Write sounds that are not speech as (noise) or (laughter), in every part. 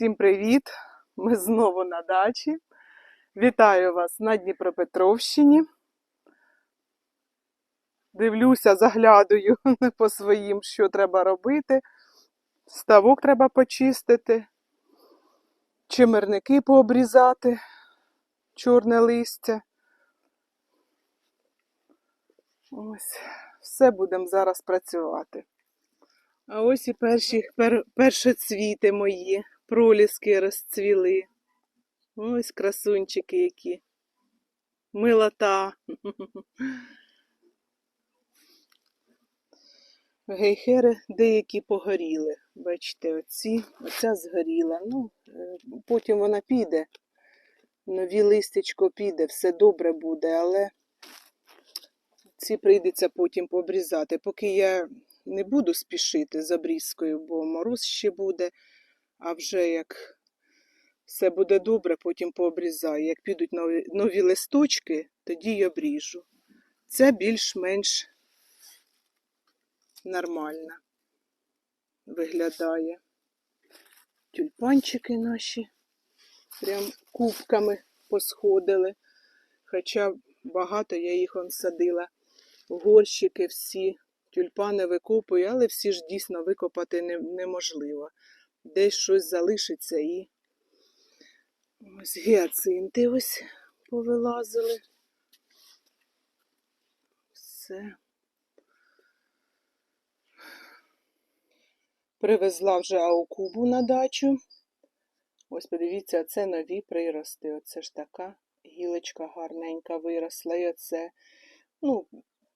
Всім привіт! Ми знову на дачі. Вітаю вас на Дніпропетровщині. Дивлюся, заглядаю (laughs) по своїм, що треба робити. Ставок треба почистити, чимерники пообрізати, чорне листя. Ось, все будемо зараз працювати. А ось і перші пер, першоцвіти мої, проліски розцвіли. Ось красунчики які. Милота. Гейхери деякі погоріли. Бачите, оці, оця згоріла. Ну, е, потім вона піде. Нові листячко піде, все добре буде, але ці прийдеться потім пообрізати. Поки я не буду спішити з обрізкою, бо мороз ще буде, а вже як все буде добре, потім пообрізаю. Як підуть нові, нові листочки, тоді й обріжу. Це більш-менш нормально виглядає. Тюльпанчики наші прям кубками посходили. Хоча багато я їх он садила. Горщики всі, тюльпани викопую, але всі ж дійсно викопати не, неможливо. Десь щось залишиться і ось гіацинти ось повилазили. Все. Привезла вже аукубу на дачу. Ось подивіться, це нові прирости. Оце ж така гілочка гарненька виросла. І оце, ну,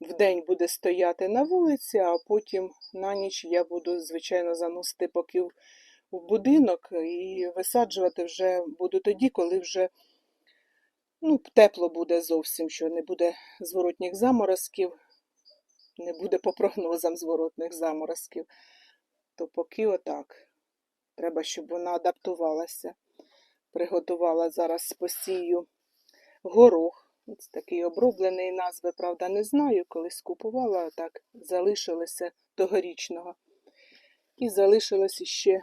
вдень буде стояти на вулиці, а потім на ніч я буду, звичайно, заносити поки в будинок і висаджувати вже буду тоді, коли вже ну, тепло буде зовсім, що не буде зворотніх заморозків, не буде по прогнозам зворотних заморозків. То поки отак. Треба, щоб вона адаптувалася. Приготувала зараз посію горох. Ось такий оброблений назви, правда, не знаю. Колись купувала, так залишилося тогорічного. І залишилось ще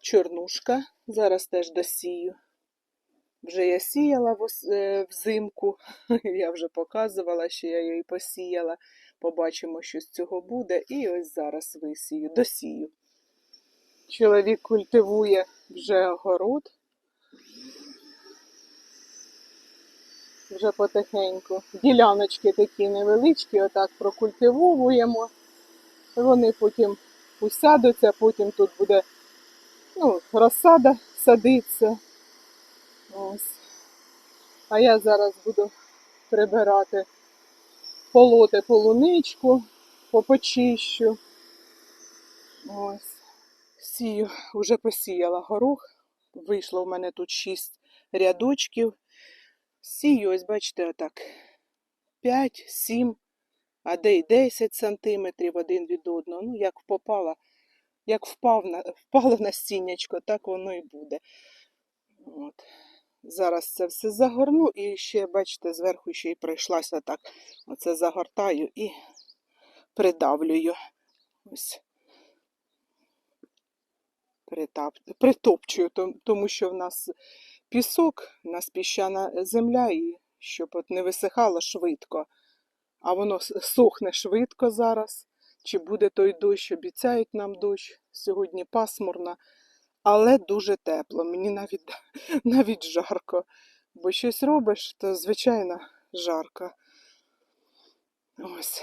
чорнушка. Зараз теж досію. Вже я сіяла е, взимку, (laughs) я вже показувала, що я її посіяла. Побачимо, що з цього буде. І ось зараз висію, досію. Чоловік культивує вже город. Вже потихеньку. Діляночки такі невеличкі, отак прокультивовуємо. Вони потім усядуться, потім тут буде ну, розсада садиться. Ось. А я зараз буду прибирати, полоти полуничку, попочищу. Ось. Сію, вже посіяла горох. Вийшло в мене тут 6 рядочків. Сію, ось бачите, отак. 5, 7, а де й 10 сантиметрів один від одного. Ну, як попала, як впав на, (laughs) впало насіннячко, так воно і буде. От. Зараз це все загорну і ще, бачите, зверху ще й пройшлася так. Оце загортаю і придавлюю. Ось. Притап... Притопчую, тому що в нас пісок, в нас піщана земля, і щоб от не висихало швидко. А воно сохне швидко зараз. Чи буде той дощ, обіцяють нам дощ. Сьогодні пасмурно, але дуже тепло. Мені навіть, (laughs) навіть жарко. Бо щось робиш, то звичайно жарко. Ось.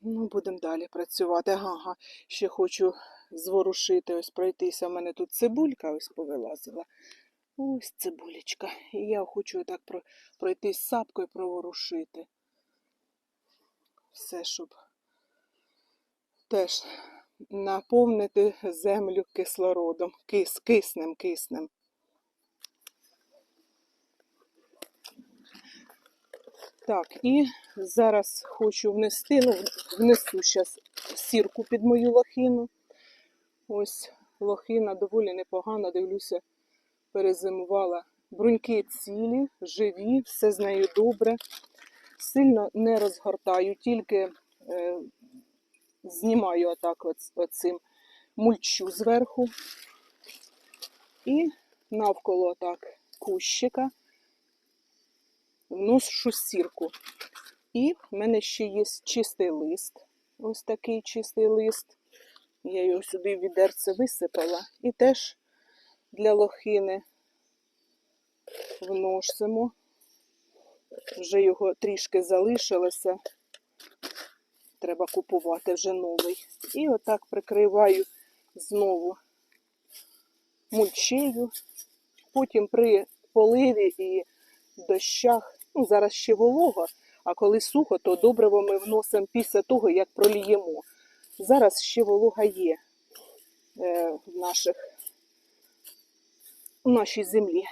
Ну, будемо далі працювати. Ага, ще хочу зворушити, ось пройтися. У мене тут цибулька ось повилазила. Ось цибулечка. І я хочу так пройтись сапкою проворушити. Все, щоб теж наповнити землю кислородом, кис, киснем, киснем. Так, і зараз хочу внести, ну, внесу зараз сірку під мою лохину. Ось лохина доволі непогана, дивлюся, перезимувала. Бруньки цілі, живі, все з нею добре. Сильно не розгортаю, тільки е, знімаю отак от, оцим мульчу зверху. І навколо так кущика вношу сірку. І в мене ще є чистий лист. Ось такий чистий лист. Я його сюди в відерце висипала. І теж для лохини вносимо. Вже його трішки залишилося. Треба купувати вже новий. І отак прикриваю знову мульчею. Потім при поливі і дощах, ну зараз ще волого, а коли сухо, то добриво ми вносимо після того, як проліємо. Зараз ще волога є е, в, наших, в нашій землі.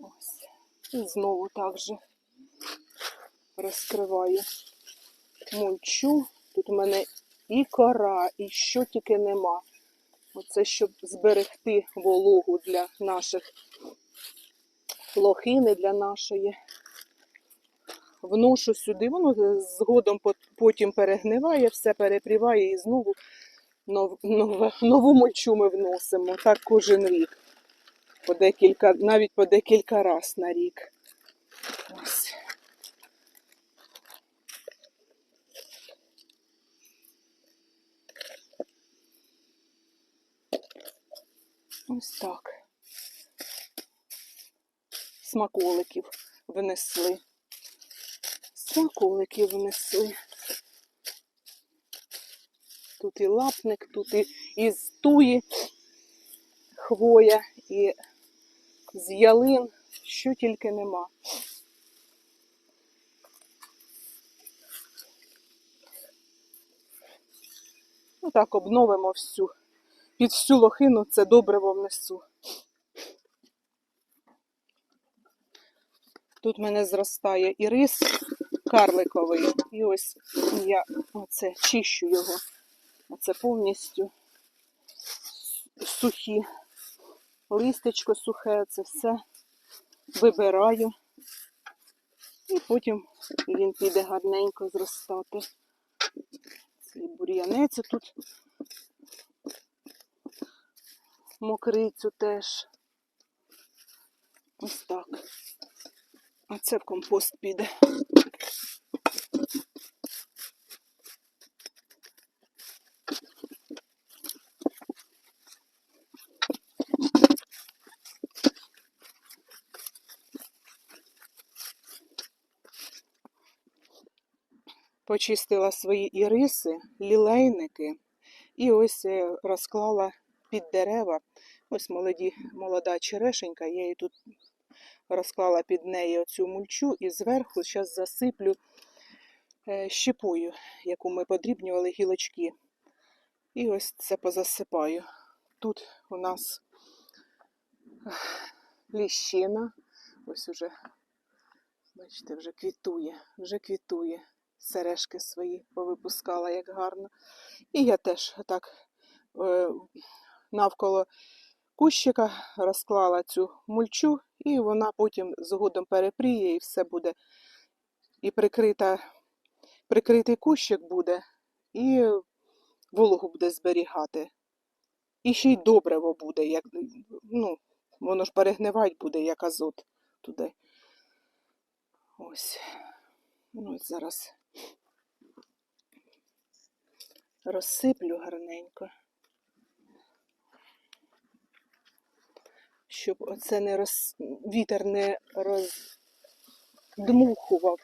Ось. І знову так же розкриваю мульчу. Тут у мене і кора, і що тільки нема. Оце щоб зберегти вологу для наших лохини, для нашої. Вношу сюди, воно згодом потім перегниває, все перепріває і знову нов, нове- нову мульчу ми вносимо. Так кожен рік. По декілька, навіть по декілька раз на рік. Ось. Ось так. Смаколиків внесли. Смаколиків внесли. Тут і лапник, тут і із туї хвоя, і з ялин, що тільки нема. Ну так, обновимо всю. Під всю лохину це добриво внесу. Тут в мене зростає і рис карликовий. І ось я оце чищу його. Оце повністю сухі. Листечко сухе, це все вибираю. І потім він піде гарненько зростати. Цей бур'янець тут мокрицю теж. Ось так. А це в компост піде. Почистила свої іриси, лілейники і ось е, розклала під дерева. Ось молоді, молода черешенька, я її тут розклала під неї оцю мульчу і зверху зараз засиплю е, щепою, яку ми подрібнювали гілочки. І ось це позасипаю. Тут у нас ліщина. Ось уже, бачите, вже квітує, вже квітує. Сережки свої повипускала, як гарно. І я теж так е, навколо кущика розклала цю мульчу, і вона потім згодом перепріє, і все буде. І прикрита, прикритий кущик буде, і вологу буде зберігати. І ще й добриво буде, як, ну, воно ж перегнивать буде, як азот туди. Ось. Ну, зараз розсиплю гарненько. Щоб оце не роз... вітер не роздмухував.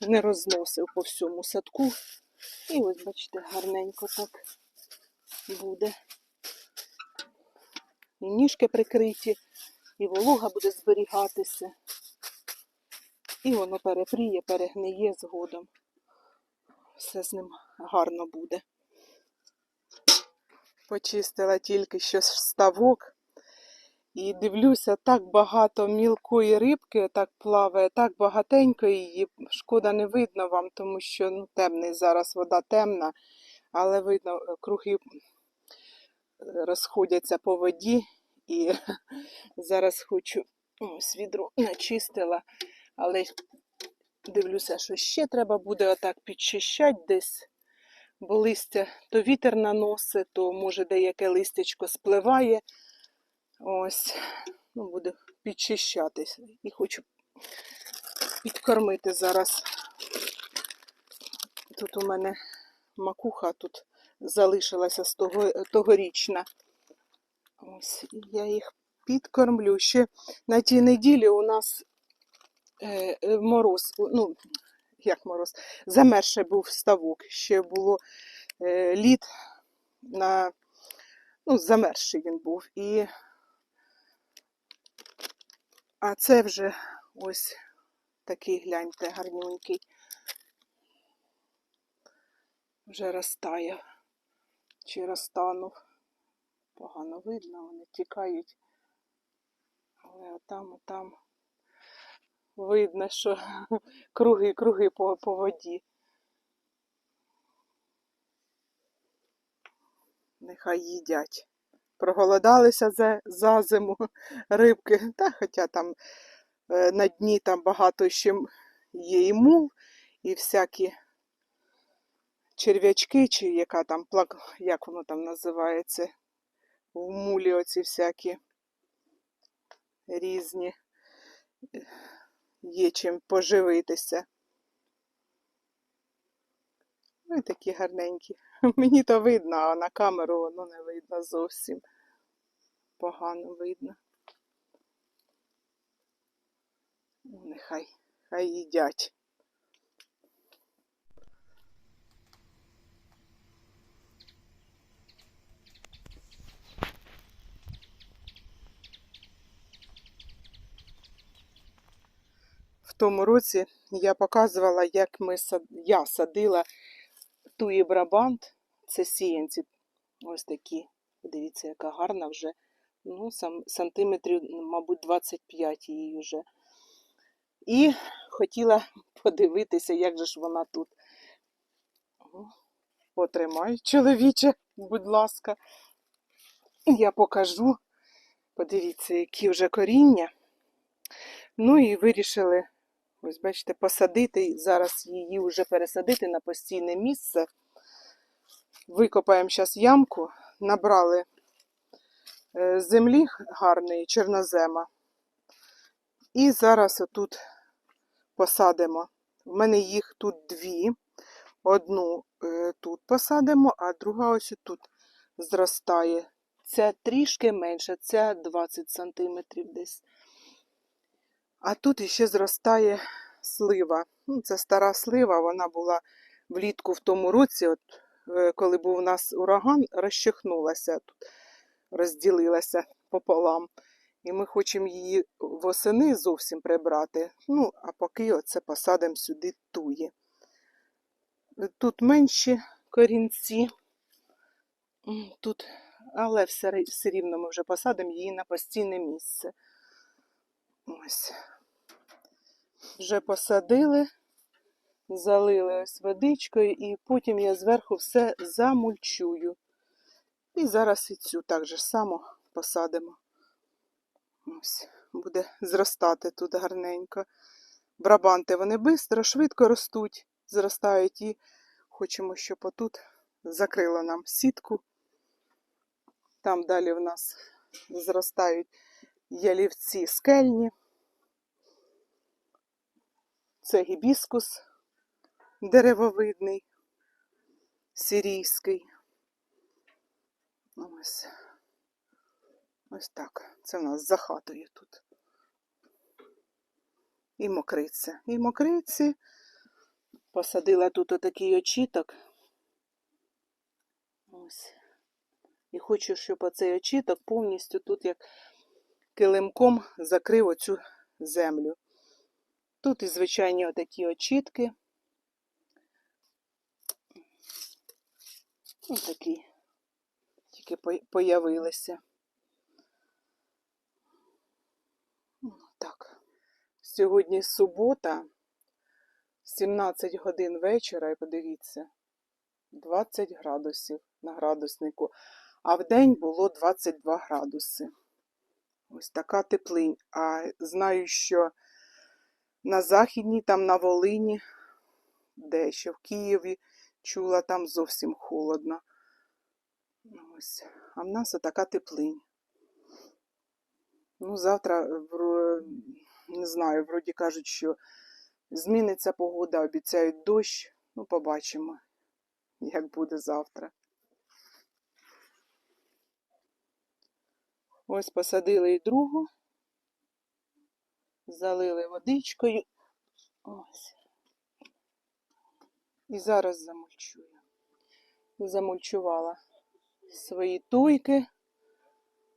Не розносив по всьому садку. І ось, бачите, гарненько так буде. І ніжки прикриті, і волога буде зберігатися. І воно перепріє, перегниє згодом. Все з ним гарно буде. Почистила тільки що ставок. І дивлюся, так багато мілкої рибки так плаває, так багатенько її. Шкода не видно вам, тому що ну, темний зараз вода темна, але видно, е, круги е, розходяться по воді. І (laughs) зараз хочу ось відро начистила, але дивлюся, що ще треба буде отак підчищати десь бо листя то вітер наносить, то може деяке листячко спливає. Ось, ну, буду підчищатись. І хочу підкормити зараз. Тут у мене макуха тут залишилася з того, тогорічна. Ось, я їх підкормлю. Ще на тій неділі у нас е, мороз, ну, як мороз, замерше був ставок. Ще було е, лід на, ну, замерзший він був. І, а це вже ось такий, гляньте, гарненький. Вже розтає. Чи розтанув. Погано видно, вони тікають. Але отам, отам видно, що (laughs) круги, круги по, по воді. Нехай їдять. Проголодалися за, за зиму (laughs) рибки. Та хоча там е, на дні там багато ще є і мул, і всякі черв'ячки, чи яка там плак, як воно там називається, в мулі оці всякі різні. Є чим поживитися. Ой, такі гарненькі. (laughs) Мені то видно, а на камеру воно не видно зовсім. Погано видно. Ну, нехай, хай їдять. Тому році я показувала, як ми я садила туї брабант. Це сіянці. Ось такі. Подивіться, яка гарна вже. Ну, сантиметрів, мабуть, 25 її вже. І хотіла (laughs) подивитися, як же ж вона тут. Потримай, чоловіче, будь ласка. Я покажу. Подивіться, які вже коріння. Ну і вирішили, ось бачите, посадити. Зараз її вже пересадити на постійне місце. Викопаємо зараз ямку, набрали е, землі гарної, чорнозема. І зараз отут посадимо. В мене їх тут дві. Одну е, тут посадимо, а друга ось тут зростає. Ця трішки менша, ця 20 сантиметрів десь. А тут іще зростає слива. Ну, це стара слива, вона була влітку в тому році, от, е, коли був у нас ураган, розчихнулася тут, розділилася пополам. І ми хочемо її восени зовсім прибрати. Ну, а поки оце посадимо сюди туї. Тут менші корінці. Тут, але все, все рівно ми вже посадимо її на постійне місце. Ось. Вже посадили, залили ось водичкою, і потім я зверху все замульчую. І зараз і цю так же само посадимо. Ось, буде зростати тут гарненько. Брабанти вони швидко, швидко ростуть, зростають і хочемо, щоб отут закрило нам сітку. Там далі в нас зростають ялівці скельні. Це гібіскус деревовидний, сирійський. Ось. Ось так. Це в нас за хатою тут. І мокриця. І мокриці. Посадила тут отакий очіток. Ось. І хочу, щоб оцей очіток повністю тут як килимком закрив оцю землю. Тут і звичайні отакі очітки. Ось такі тільки появилися. Ну, Так. Сьогодні субота, 17 годин вечора, і подивіться, 20 градусів на градуснику, а в день було 22 градуси. Ось така теплинь. А знаю, що на Західній, там на Волині, де ще в Києві Чула, там зовсім холодно. Ось. А в нас отака теплинь. Ну, завтра, не знаю, вроді кажуть, що зміниться погода, обіцяють дощ. Ну, побачимо, як буде завтра. Ось посадили і другу, залили водичкою. Ось. І зараз замульчую. Замульчувала свої туйки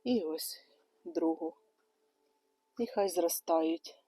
і ось другу. І хай зростають.